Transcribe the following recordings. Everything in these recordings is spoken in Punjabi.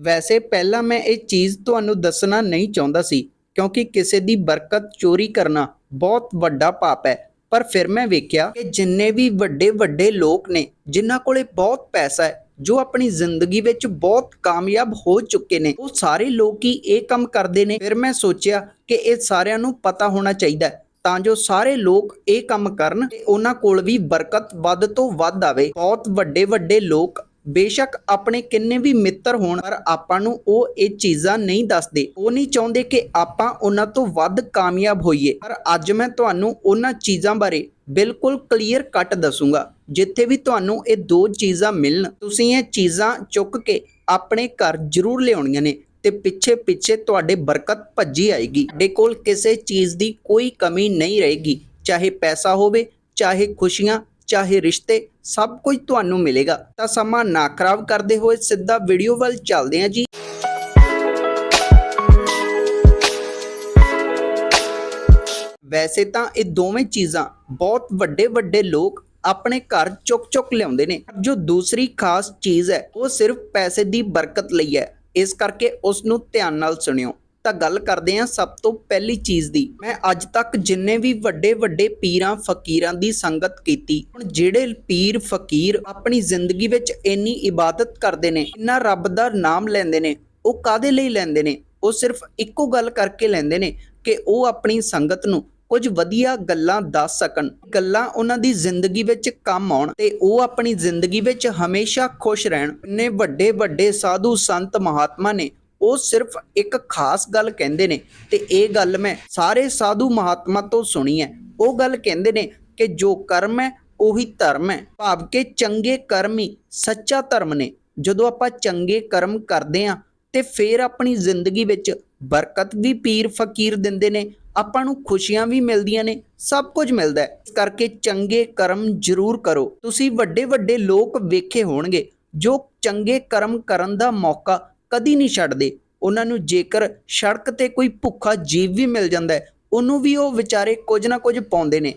ਵੈਸੇ ਪਹਿਲਾਂ ਮੈਂ ਇਹ ਚੀਜ਼ ਤੁਹਾਨੂੰ ਦੱਸਣਾ ਨਹੀਂ ਚਾਹੁੰਦਾ ਸੀ, ਕਿਉਂਕਿ ਕਿਸੇ ਦੀ ਬਰਕਤ ਚੋਰੀ ਕਰਨਾ ਬਹੁਤ ਵੱਡਾ ਪਾਪ ਹੈ। ਪਰ ਫਿਰ ਮੈਂ ਵੇਖਿਆ ਕਿ ਜਿੰਨੇ ਵੀ ਵੱਡੇ ਵੱਡੇ ਲੋਕ ਨੇ, ਜਿਨ੍ਹਾਂ ਕੋਲੇ ਬਹੁਤ ਪੈਸਾ ਹੈ, ਜੋ ਆਪਣੀ ਜ਼ਿੰਦਗੀ ਵਿੱਚ ਬਹੁਤ ਕਾਮਯਾਬ ਹੋ ਚੁੱਕੇ ਨੇ, ਉਹ ਸਾਰੇ ਲੋਕ ਹੀ ਇਹ ਕੰਮ ਕਰਦੇ ਨੇ। ਫਿਰ ਮੈਂ ਸੋਚਿਆ ਕਿ ਇਹ ਸਾਰਿਆਂ ਨੂੰ ਪਤਾ ਹੋਣਾ ਚਾਹੀਦਾ ਹੈ, ਤਾਂ ਜੋ ਸਾਰੇ ਲੋਕ ਇਹ ਕੰਮ ਕਰਨ ਤੇ ਉਹਨਾਂ ਕੋਲ ਵੀ ਬਰਕਤ ਵੱਧ ਤੋਂ ਵੱਧ ਆਵੇ। ਬਹੁਤ ਵੱਡੇ ਵੱਡੇ ਲੋਕ ਬੇਸ਼ੱਕ ਆਪਣੇ ਕਿੰਨੇ ਵੀ ਮਿੱਤਰ ਹੋਣ, ਪਰ ਆਪਾਂ ਨੂੰ ਉਹ ਇਹ ਚੀਜ਼ਾਂ ਨਹੀਂ ਦੱਸਦੇ। ਉਹ ਨਹੀਂ ਚਾਹੁੰਦੇ ਕਿ ਆਪਾਂ ਉਹਨਾਂ ਤੋਂ ਵੱਧ ਕਾਮਯਾਬ ਹੋਈਏ। ਪਰ ਅੱਜ ਮੈਂ ਤੁਹਾਨੂੰ ਉਹਨਾਂ ਚੀਜ਼ਾਂ ਬਾਰੇ ਬਿਲਕੁਲ ਕਲੀਅਰ ਕੱਟ ਦੱਸੂਗਾ, ਜਿੱਥੇ ਵੀ ਤੁਹਾਨੂੰ ਇਹ ਦੋ ਚੀਜ਼ਾਂ ਮਿਲਣ। ਤੁਸੀਂ ਇਹ ਚੀਜ਼ਾਂ ਚੁੱਕ ਕੇ ਆਪਣੇ ਘਰ ਜ਼ਰੂਰ ਲਿਆਉਣੀਆਂ ਨੇ ਤੇ ਪਿੱਛੇ ਪਿੱਛੇ ਤੁਹਾਡੇ ਬਰਕਤ ਭੱਜੀ ਆਏਗੀ। ਤੁਹਾਡੇ ਕੋਲ ਕਿਸੇ ਚੀਜ਼ ਦੀ ਕੋਈ ਕਮੀ ਨਹੀਂ ਰਹੇਗੀ, ਚਾਹੇ ਪੈਸਾ ਹੋਵੇ, ਚਾਹੇ ਖੁਸ਼ੀਆਂ ਚਾਹੇ ਰਿਸ਼ਤੇ ਸਭ ਕੁਝ ਤੁਹਾਨੂੰ ਮਿਲੇਗਾ, ਤਾਂ ਸਮਾਂ ਨਾ ਖਰਾਬ ਕਰਦੇ ਹੋਏ ਸਿੱਧਾ ਵੀਡੀਓ ਵੱਲ ਚੱਲਦੇ ਹਾਂ ਜੀ। ਵੈਸੇ ਤਾਂ ਇਹ ਦੋਵੇਂ ਚੀਜ਼ਾਂ ਬਹੁਤ ਵੱਡੇ ਵੱਡੇ ਲੋਕ ਆਪਣੇ ਘਰ ਚੁੱਕ ਚੁੱਕ ਲਿਆਉਂਦੇ ਨੇ ਜੋ ਦੂਸਰੀ ਖਾਸ ਚੀਜ਼ ਹੈ, ਉਹ ਸਿਰਫ ਪੈਸੇ ਦੀ ਬਰਕਤ ਲਈ ਹੈ। ਇਸ ਕਰਕੇ ਉਸ ਨੂੰ ਧਿਆਨ ਨਾਲ ਸੁਣਿਓ। ਤਾਂ ਗੱਲ ਕਰਦੇ ਹਾਂ ਸਭ ਤੋਂ ਪਹਿਲੀ ਚੀਜ਼ ਦੀ। ਮੈਂ ਅੱਜ ਤੱਕ ਜਿੰਨੇ ਵੀ ਵੱਡੇ ਵੱਡੇ ਪੀਰਾਂ ਫਕੀਰਾਂ ਦੀ ਸੰਗਤ ਕੀਤੀ, ਹੁਣ ਜਿਹੜੇ ਪੀਰ ਫਕੀਰ ਆਪਣੀ ਜ਼ਿੰਦਗੀ ਵਿੱਚ ਇੰਨੀ ਇਬਾਦਤ ਕਰਦੇ ਨੇ, ਇੰਨਾ ਰੱਬ ਦਾ ਨਾਮ ਲੈਂਦੇ ਨੇ, ਉਹ ਕਾਦੇ ਲਈ ਲੈਂਦੇ ਨੇ? ਉਹ ਸਿਰਫ ਇੱਕੋ ਗੱਲ ਕਰਕੇ ਲੈਂਦੇ ਨੇ ਕਿ ਉਹ ਆਪਣੀ ਸੰਗਤ ਨੂੰ ਕੁਝ ਵਧੀਆ ਗੱਲਾਂ ਦੱਸ ਸਕਣ। ਗੱਲਾਂ ਉਹਨਾਂ ਦੀ ਜ਼ਿੰਦਗੀ ਵਿੱਚ ਕੰਮ ਆਉਣ ਤੇ ਉਹ ਆਪਣੀ ਜ਼ਿੰਦਗੀ ਵਿੱਚ ਹਮੇਸ਼ਾ ਖੁਸ਼ ਰਹਿਣ। ਨੇ ਵੱਡੇ ਵੱਡੇ ਸਾਧੂ ਸੰਤ ਮਹਾਤਮਾ ਨੇ ਉਹ ਸਿਰਫ ਇੱਕ ਖਾਸ ਗੱਲ ਕਹਿੰਦੇ ਨੇ ਤੇ ਇਹ ਗੱਲ ਮੈਂ ਸਾਰੇ ਸਾਧੂ ਮਹਾਤਮਾ ਤੋਂ ਸੁਣੀ ਹੈ। ਉਹ ਗੱਲ ਕਹਿੰਦੇ ਨੇ ਕਿ ਜੋ ਕਰਮ ਹੈ, ਉਹੀ ਧਰਮ ਹੈ। ਭਾਵ ਕਿ ਚੰਗੇ ਕਰਮ ਹੀ ਸੱਚਾ ਧਰਮ ਨੇ। ਜਦੋਂ ਆਪਾਂ ਚੰਗੇ ਕਰਮ ਕਰਦੇ ਆਂ ਤੇ ਫੇਰ ਆਪਣੀ ਜ਼ਿੰਦਗੀ ਵਿੱਚ ਬਰਕਤ ਵੀ ਪੀਰ ਫਕੀਰ ਦਿੰਦੇ ਨੇ। ਆਪਾਂ ਨੂੰ ਖੁਸ਼ੀਆਂ ਵੀ ਮਿਲਦੀਆਂ ਨੇ, ਸਭ ਕੁਝ ਮਿਲਦਾ ਹੈ। ਇਸ ਕਰਕੇ ਚੰਗੇ ਕਰਮ ਜ਼ਰੂਰ ਕਰੋ। ਤੁਸੀਂ ਵੱਡੇ ਵੱਡੇ ਲੋਕ ਵੇਖੇ ਹੋਣਗੇ, ਜੋ ਚੰਗੇ ਕਰਮ ਕਰਨ ਦਾ ਮੌਕਾ ਕਦੀ ਨਹੀਂ ਛੱਡਦੇ। ਉਹਨਾਂ ਨੂੰ ਜੇਕਰ ਸੜਕ ਤੇ ਕੋਈ ਭੁੱਖਾ ਜੀਵ ਵੀ ਮਿਲ ਜਾਂਦਾ ਹੈ, ਉਹਨੂੰ ਵੀ ਉਹ ਵਿਚਾਰੇ ਕੁਝ ਨਾ ਕੁਝ ਪਾਉਂਦੇ ਨੇ।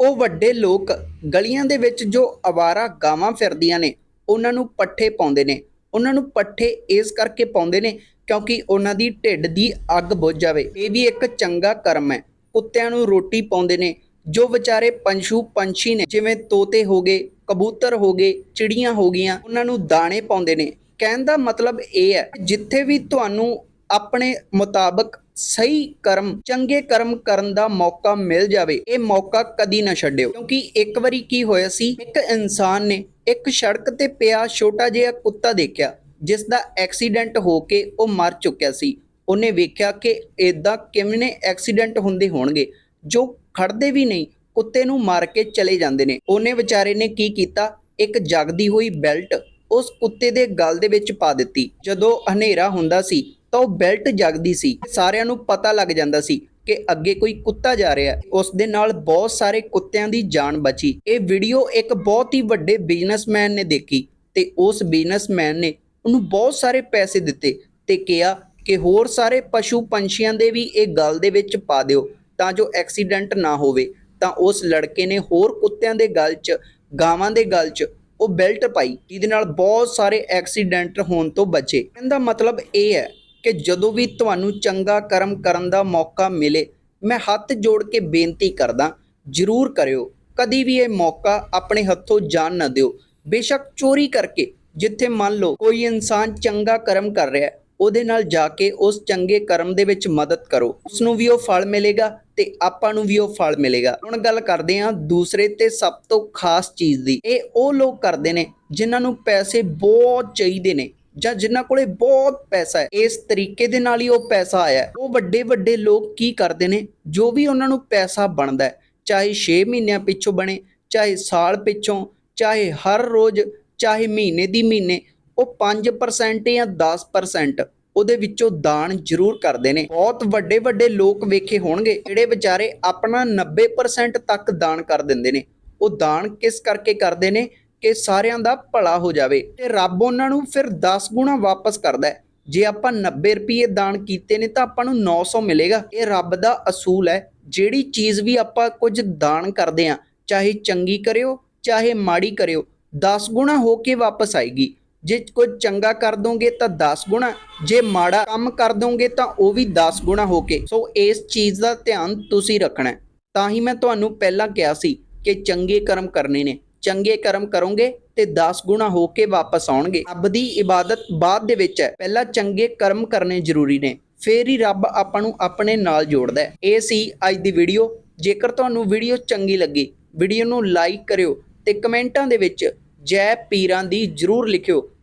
ਉਹ ਵੱਡੇ ਲੋਕ ਗਲੀਆਂ ਦੇ ਵਿੱਚ ਜੋ ਅਵਾਰਾ ਗਾਵਾਂ ਫਿਰਦੀਆਂ ਨੇ, ਉਹਨਾਂ ਨੂੰ ਪੱਠੇ ਪਾਉਂਦੇ ਨੇ। ਉਹਨਾਂ ਨੂੰ ਪੱਠੇ ਇਸ ਕਰਕੇ ਪਾਉਂਦੇ ਨੇ ਕਿਉਂਕਿ ਉਹਨਾਂ ਦੀ ਢਿੱਡ ਦੀ ਅੱਗ ਬੁੱਝ ਜਾਵੇ। ਇਹ ਵੀ ਇੱਕ ਚੰਗਾ ਕਰਮ ਹੈ। ਕੁੱਤਿਆਂ ਨੂੰ ਰੋਟੀ ਪਾਉਂਦੇ ਨੇ, ਜੋ ਵਿਚਾਰੇ ਪੰਛੂ ਪੰਛੀ ਨੇ, ਜਿਵੇਂ ਤੋਤੇ ਹੋ ਗਏ, ਕਬੂਤਰ ਹੋ ਗਏ, ਚਿੜੀਆਂ ਹੋ ਗਈਆਂ, ਉਹਨਾਂ ਨੂੰ ਦਾਣੇ ਪਾਉਂਦੇ ਨੇ। ਕਹਿਣ ਦਾ ਮਤਲਬ ਇਹ ਹੈ ਜਿੱਥੇ ਵੀ ਤੁਹਾਨੂੰ ਆਪਣੇ ਮੁਤਾਬਕ ਸਹੀ ਕਰਮ, ਚੰਗੇ ਕਰਮ ਕਰਨ ਦਾ ਮੌਕਾ ਮਿਲ ਜਾਵੇ, ਇਹ ਮੌਕਾ ਕਦੀ ਨਾ ਛੱਡਿਓ। ਕਿਉਂਕਿ ਇੱਕ ਵਾਰੀ ਕੀ ਹੋਇਆ ਸੀ, ਇੱਕ ਇਨਸਾਨ ਨੇ ਇੱਕ ਸੜਕ ਤੇ ਪਿਆ ਛੋਟਾ ਜਿਹਾ ਕੁੱਤਾ ਦੇਖਿਆ, ਜਿਸ ਦਾ ਐਕਸੀਡੈਂਟ ਹੋ ਕੇ ਉਹ ਮਰ ਚੁੱਕਿਆ ਸੀ। ਉਹਨੇ ਵੇਖਿਆ ਕਿ ਇਦਾਂ ਕਿਵੇਂ ਐਕਸੀਡੈਂਟ ਹੁੰਦੇ ਹੋਣਗੇ, ਜੋ ਖੜਦੇ ਵੀ ਨਹੀਂ, ਕੁੱਤੇ ਨੂੰ ਮਾਰ ਕੇ ਚਲੇ ਜਾਂਦੇ ਨੇ। ਉਹਨੇ ਵਿਚਾਰੇ ਨੇ ਕੀ ਕੀਤਾ, ਇੱਕ ਜਗਦੀ ਹੋਈ ਬੈਲਟ ਉਸ ਕੁੱਤੇ ਦੇ ਗਲ ਦੇ ਵਿੱਚ ਪਾ ਦਿੱਤੀ। ਜਦੋਂ ਹਨੇਰਾ ਹੁੰਦਾ ਸੀ ਤਾਂ ਉਹ ਬੈਲਟ ਜਗਦੀ ਸੀ। ਸਾਰਿਆਂ ਨੂੰ ਪਤਾ ਲੱਗ ਜਾਂਦਾ ਸੀ ਕਿ ਅੱਗੇ ਕੋਈ ਕੁੱਤਾ ਜਾ ਰਿਹਾ ਹੈ। ਉਸ ਦੇ ਨਾਲ ਬਹੁਤ ਸਾਰੇ ਕੁੱਤਿਆਂ ਦੀ ਜਾਨ ਬਚੀ। ਇਹ ਵੀਡੀਓ ਇੱਕ ਬਹੁਤ ਹੀ ਵੱਡੇ ਬਿਜ਼ਨਸਮੈਨ ਨੇ ਦੇਖੀ ਤੇ ਉਸ ਬਿਜ਼ਨਸਮੈਨ ਨੇ ਉਹਨੂੰ ਬਹੁਤ ਸਾਰੇ ਪੈਸੇ ਦਿੱਤੇ ਤੇ ਕਿਹਾ ਕਿ ਹੋਰ ਸਾਰੇ ਪਸ਼ੂ ਪੰਛੀਆਂ ਦੇ ਵੀ ਇਹ ਗੱਲ ਦੇ ਵਿੱਚ ਪਾ ਦਿਓ ਤਾਂ ਜੋ ਐਕਸੀਡੈਂਟ ਨਾ ਹੋਵੇ। ਤਾਂ ਉਸ ਲੜਕੇ ਨੇ ਹੋਰ ਕੁੱਤਿਆਂ ਦੇ ਗਲ 'ਚ, ਗਾਵਾਂ ਦੇ ਗਲ 'ਚ ਉਹ ਬੈਲਟ ਪਾਈ, ਜਿਹਦੇ ਨਾਲ ਬਹੁਤ ਸਾਰੇ ਐਕਸੀਡੈਂਟ ਹੋਣ ਤੋਂ ਬਚੇ। ਇਹਦਾ ਮਤਲਬ ਇਹ ਹੈ ਕਿ ਜਦੋਂ ਵੀ ਤੁਹਾਨੂੰ ਚੰਗਾ ਕਰਮ ਕਰਨ ਦਾ ਮੌਕਾ ਮਿਲੇ, ਮੈਂ ਹੱਥ ਜੋੜ ਕੇ ਬੇਨਤੀ ਕਰਦਾ, ਜ਼ਰੂਰ ਕਰਿਓ। ਕਦੀ ਵੀ ਇਹ ਮੌਕਾ ਆਪਣੇ ਹੱਥੋਂ ਜਾਣ ਨਾ ਦਿਓ। ਬੇਸ਼ੱਕ ਚੋਰੀ ਕਰਕੇ, ਜਿੱਥੇ ਮੰਨ ਲਓ ਕੋਈ ਇਨਸਾਨ ਚੰਗਾ ਕਰਮ ਕਰ ਰਿਹਾ ਉਹਦੇ ਨਾਲ ਜਾ ਕੇ ਉਸ ਚੰਗੇ ਕਰਮ ਦੇ ਵਿੱਚ ਮਦਦ ਕਰੋ। ਉਸ ਨੂੰ ਵੀ ਉਹ ਫਲ ਮਿਲੇਗਾ ਤੇ ਆਪਾਂ ਨੂੰ ਵੀ ਉਹ ਫਲ ਮਿਲੇਗਾ। ਹੁਣ ਗੱਲ ਕਰਦੇ ਹਾਂ ਦੂਸਰੇ ਤੇ ਸਭ ਤੋਂ ਖਾਸ ਚੀਜ਼ ਦੀ। ਇਹ ਉਹ ਲੋਕ ਕਰਦੇ ਨੇ ਜਿਨ੍ਹਾਂ ਨੂੰ ਪੈਸੇ ਬਹੁਤ ਚਾਹੀਦੇ ਨੇ ਜਾਂ ਜਿਨ੍ਹਾਂ ਕੋਲੇ ਬਹੁਤ ਪੈਸਾ ਹੈ। ਇਸ ਤਰੀਕੇ ਦੇ ਨਾਲ ਹੀ ਉਹ ਪੈਸਾ ਆਇਆ ਉਹ ਵੱਡੇ ਵੱਡੇ ਲੋਕ ਕੀ ਕਰਦੇ ਨੇ? ਜੋ ਵੀ ਉਹਨਾਂ ਨੂੰ ਪੈਸਾ ਬਣਦਾ ਚਾਹੇ 6 ਮਹੀਨਿਆਂ ਪਿੱਛੋਂ ਬਣੇ, ਚਾਹੇ ਸਾਲ ਪਿੱਛੋਂ, ਚਾਹੇ ਹਰ ਰੋਜ਼, ਚਾਹੇ ਮਹੀਨੇ ਦੀ ਮਹੀਨੇ, ਉਹ 5% ਜਾਂ 10% ਉਹਦੇ ਵਿੱਚੋਂ ਦਾਨ ਜ਼ਰੂਰ ਕਰਦੇ ਨੇ। ਬਹੁਤ ਵੱਡੇ ਵੱਡੇ ਲੋਕ ਵੇਖੇ ਹੋਣਗੇ, ਜਿਹੜੇ ਵਿਚਾਰੇ ਆਪਣਾ 90% ਤੱਕ ਦਾਨ ਕਰ ਦਿੰਦੇ ਨੇ। ਉਹ ਦਾਨ ਕਿਸ ਕਰਕੇ ਕਰਦੇ ਨੇ ਕਿ ਸਾਰਿਆਂ ਦਾ ਭਲਾ ਹੋ ਜਾਵੇ ਤੇ ਰੱਬ ਉਹਨਾਂ ਨੂੰ ਫਿਰ 10 ਗੁਣਾ ਵਾਪਸ ਕਰਦਾ ਹੈ। ਜੇ ਆਪਾਂ 90 ਰੁਪਏ ਦਾਨ ਕੀਤੇ ਨੇ ਤਾਂ ਆਪਾਂ ਨੂੰ 900 ਮਿਲੇਗਾ। ਇਹ ਰੱਬ ਦਾ ਅਸੂਲ ਹੈ। ਜਿਹੜੀ ਚੀਜ਼ ਵੀ ਆਪਾਂ ਕੁਝ ਦਾਨ ਕਰਦੇ ਆ ਚਾਹੇ ਚੰਗੀ ਕਰਿਓ, ਚਾਹੇ ਮਾੜੀ ਕਰਿਓ 10 ਗੁਣਾ ਹੋ ਕੇ ਵਾਪਸ ਆਏਗੀ। ਜੇ ਕੁਝ ਚੰਗਾ ਕਰ ਦੋਗੇ ਤਾਂ 10 ਗੁਣਾ, ਜੇ ਮਾੜਾ ਕੰਮ ਕਰ ਦੋਗੇ ਤਾਂ ਉਹ ਵੀ 10 ਗੁਣਾ ਹੋ ਕੇ। ਸੋ ਇਸ ਚੀਜ਼ ਦਾ ਧਿਆਨ ਤੁਸੀਂ ਰੱਖਣਾ ਤਾਂ ਹੀ ਮੈਂ ਤੁਹਾਨੂੰ ਪਹਿਲਾਂ ਕਿਹਾ ਸੀ ਕਿ ਚੰਗੇ ਕਰਮ ਕਰਨੇ ਨੇ। ਚੰਗੇ ਕਰਮ ਕਰੋਗੇ ਤੇ 10 ਗੁਣਾ ਹੋ ਕੇ ਵਾਪਸ ਆਉਣਗੇ। ਰੱਬ ਦੀ ਇਬਾਦਤ ਬਾਅਦ ਦੇ ਵਿੱਚ ਹੈ। ਪਹਿਲਾਂ ਚੰਗੇ ਕਰਮ ਕਰਨੇ ਜ਼ਰੂਰੀ ਨੇ। ਫੇਰ ਹੀ ਰੱਬ ਆਪਾਂ ਨੂੰ ਆਪਣੇ ਨਾਲ ਜੋੜਦਾ ਹੈ। ਇਹ ਸੀ ਅੱਜ ਦੀ ਵੀਡੀਓ। ਜੇਕਰ ਤੁਹਾਨੂੰ ਵੀਡੀਓ ਚੰਗੀ ਲੱਗੀ, ਵੀਡੀਓ ਨੂੰ ਲਾਈਕ ਕਰਿਓ ਤੇ ਕਮੈਂਟਾਂ ਦੇ ਵਿੱਚ ਜੈ ਪੀਰਾਂ ਦੀ ਜਰੂਰ ਲਿਖਿਓ।